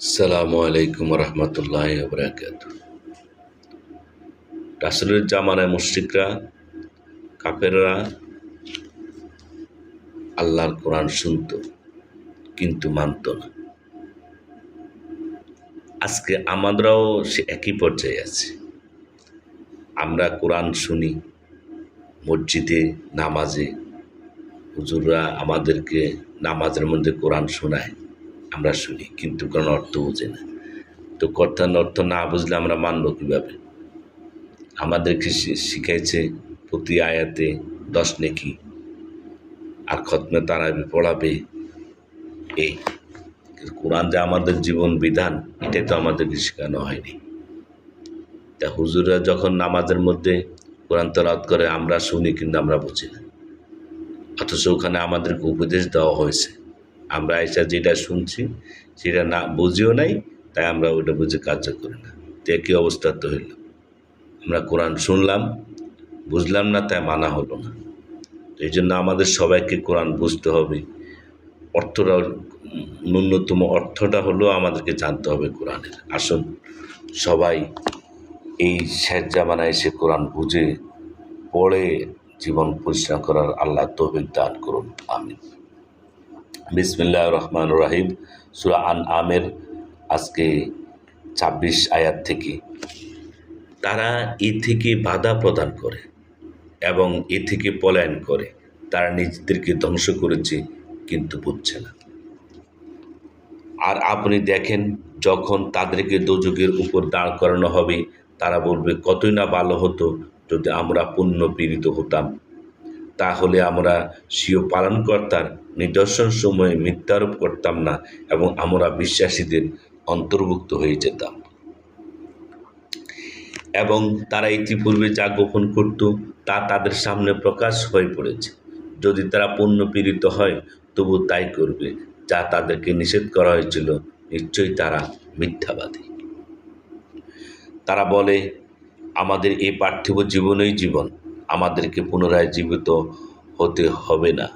আসসালামু আলাইকুম রহমতুল্লাহ বরাকাত রাসুলের জামানায় মুশ্রিকরা, কাফেররা আল্লাহর কোরআন শুনত কিন্তু মানত না। আজকে আমরাও সে একই পর্যায়ে আছে। আমরা কোরআন শুনি, মসজিদে, নামাজে, হুজুররা আমাদেরকে নামাজের মধ্যে কোরআন শোনায়। আমরা শুনি, কিন্তু কোনো অর্থ বুঝি না। তো কর্তার অর্থ না বুঝলে আমরা মানব কীভাবে? আমাদেরকে শিখাইছে প্রতি আয়াতে দশ নেকি? আর খতমে তারাবি পড়াবে এই। কোরআন যে আমাদের জীবন বিধান, এটাই তো আমাদেরকে শেখানো হয়নি। তা হুজুররা যখন নামাজের মধ্যে কোরআন তলাত করে, আমরা শুনি কিন্তু আমরা বুঝি না। অথচ ওখানে আমাদেরকে উপদেশ দেওয়া হয়েছে। আমরা এসে যেটা শুনছি, সেটা না বুঝিও নাই, তাই আমরা ওইটা বুঝে কার্য করি না। তো একই অবস্থা তো হইল। আমরা কোরআন শুনলাম, বুঝলাম না, তাই মানা হলো না। এই জন্য আমাদের সবাইকে কোরআন বুঝতে হবে। অর্থটা, ন্যূনতম অর্থটা হলেও আমাদেরকে জানতে হবে কোরআনের। আসুন, সবাই এই শেষ জামানায় এসে কোরআন বুঝে, পড়ে জীবন পরিশ্রম করার আল্লাহ তৌফিক দান করুন। আমিন। বিসমিল্লাহ রহমান রাহিম। সুরা আন আমের আজকে ছাব্বিশ আয়াত থেকে। তারা এ থেকে বাধা প্রদান করে এবং এ থেকে পলায়ন করে। তারা নিজেদেরকে ধ্বংস করেছে, কিন্তু বুঝছে না। আর আপনি দেখেন, যখন তাদেরকে দোজকের উপর দাঁড় করানো হবে, তারা বলবে, কতই না ভালো হতো যদি আমরা পুণ্য পীড়িত হতাম। তাহলে আমরা স্বীয় পালনকর্তার নিদর্শন সময়ে মিথ্যারোপ করতাম না এবং আমরা বিশ্বাসীদের অন্তর্ভুক্ত হয়ে যেতাম। এবং তারা ইতিপূর্বে যা গোপন করত, তা তাদের সামনে প্রকাশ হয়ে পড়েছে। যদি তারা পূর্ণ পীড়িত হয়, তবু তাই করবে, যা তাদেরকে নিষেধ করা হয়েছিল, নিশ্চয়ই তারা মিথ্যাবাদী। তারা বলে, আমাদের এই পার্থিব জীবনই জীবন। আমাদেরকে পুনরায় জীবিত হতে হবে না।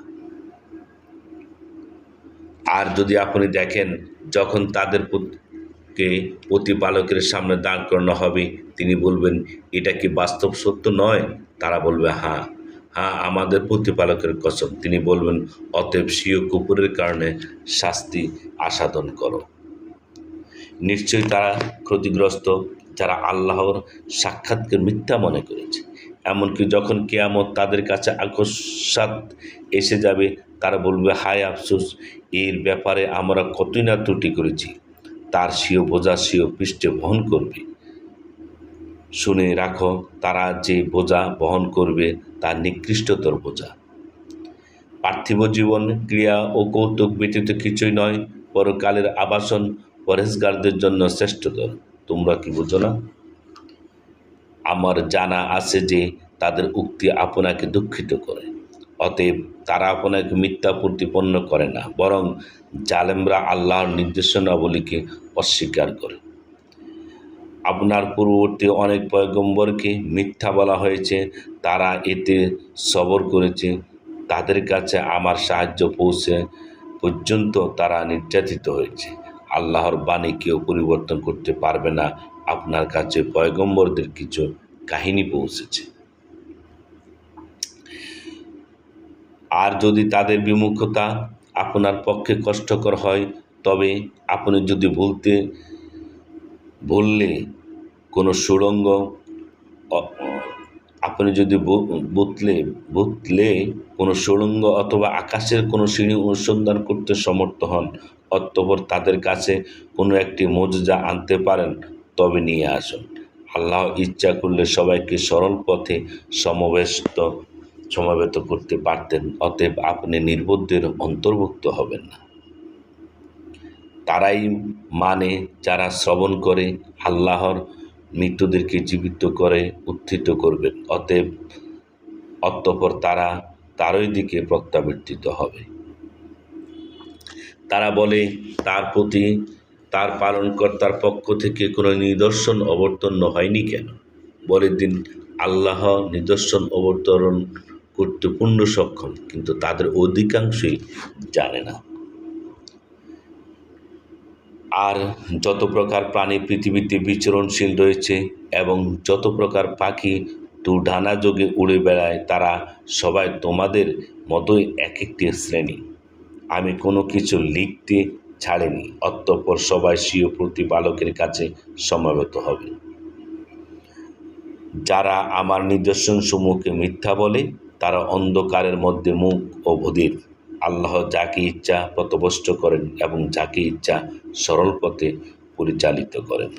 আর যদি আপনি দেখেন, যখন তাদের কে প্রতিপালকের সামনে দাঁড় করানো হবে, তিনি বলবেন, এটা কি বাস্তব সত্য নয়? তারা বলবে হ্যাঁ। হ্যাঁ আমাদের প্রতিপালকের কসম। তিনি বলবেন, অতএব স্বীয় কুকুরের কারণে শাস্তি আসাদন করো। নিশ্চয়ই তারা ক্ষতিগ্রস্ত, যারা আল্লাহর সাক্ষাৎকে মিথ্যা মনে করেছে। এমনকি যখন কেয়ামত তাদের কাছে আকস্মাত এসে যাবে, তারা বলবে, হায় আফসোস, এর ব্যাপারে আমরা কতই না ত্রুটি করেছি। তার স্বীয় বোঝা স্বীয় পৃষ্ঠে বহন করবে। শুনে রাখো, তারা যে বোঝা বহন করবে, তা নিকৃষ্টতর বোঝা। পার্থিব জীবন, ক্রিয়া ও কৌতুক ব্যতীত কিছুই নয়, পরকালের আবাসন পরেশগারদের জন্য শ্রেষ্ঠতর। তোমরা কি বোঝো না? আমার জানা আছে যে তাদের উক্তি আপনাকে দুঃখিত করে। অতএব তারা আপনাকে মিথ্যা প্রতিপন্ন করে না, বরং জালেমরা আল্লাহর নির্দেশনাবলীকে অস্বীকার করে। আপনার পূর্ববর্তী অনেক পয়গম্বরকে মিথ্যা বলা হয়েছে, তারা এতে সবর করেছে, তাদের কাছে আমার সাহায্য পৌঁছে পর্যন্ত তারা নির্যাতিত হয়েছে। আল্লাহর বাণী কেউ পরিবর্তন করতে পারবে না আপনার কাছে পয়গম্বরদের কিছু কাহিনী পৌঁছেছে। আর যদি তাদের বিমুখতা আপনার পক্ষে কষ্টকর হয়, তবে আপনি যদি ভুলতে, ভুললে কোনো সুড়ঙ্গ আপনি যদি বুতলে বুতলে কোনো সুড়ঙ্গ অথবা আকাশের কোনো সিঁড়ি অনুসন্ধান করতে সমর্থ হন, অতঃপর তাদের কাছে কোনো একটি মজুজা আনতে পারেন। তবে নিয়ে আসুন। আল্লাহ ইচ্ছা করলে সবাইকে সরল পথে সমবেষ্ট সমাবেত করতে পারতেন, অতএব আপনি নির্বোধদের অন্তর্ভুক্ত হবেন না। তারাই মানে যারা শ্রবণ করে, আল্লাহর মৃত্যুদেরকে জীবিত করে, উত্থিত করবেন। অতএব অতঃপর তারা তারই দিকে প্রত্যাবর্তিত হবে। তারা বলে, তার প্রতি তার পালনকর্তার পক্ষ থেকে কোনো নিদর্শন অবতীর্ণ হয়নি কেন? বলে দিন আল্লাহ নিদর্শন অবতরণ করতে পূর্ণ সক্ষম, কিন্তু তাদের অধিকাংশই জানে না। আর যত প্রকার প্রাণী পৃথিবীতে বিচরণশীল রয়েছে এবং যত প্রকার পাখি দুডানা যোগে উড়ে বেড়ায়, তারা সবাই তোমাদের মতোই এক একটি শ্রেণি। আমি কোনো কিছু লিখতে ছাড়েনি। অতঃপর সবাই স্বীয় প্রতিপালকের কাছে সমাবেত হবে। যারা আমার নিদর্শন সমূহকে মিথ্যা বলে, তারা অন্ধকারের মধ্যে মুখ ও বধির। আল্লাহ যাকে ইচ্ছা পথভষ্ট করেন এবং যাকে ইচ্ছা সরল পথে পরিচালিত করেন।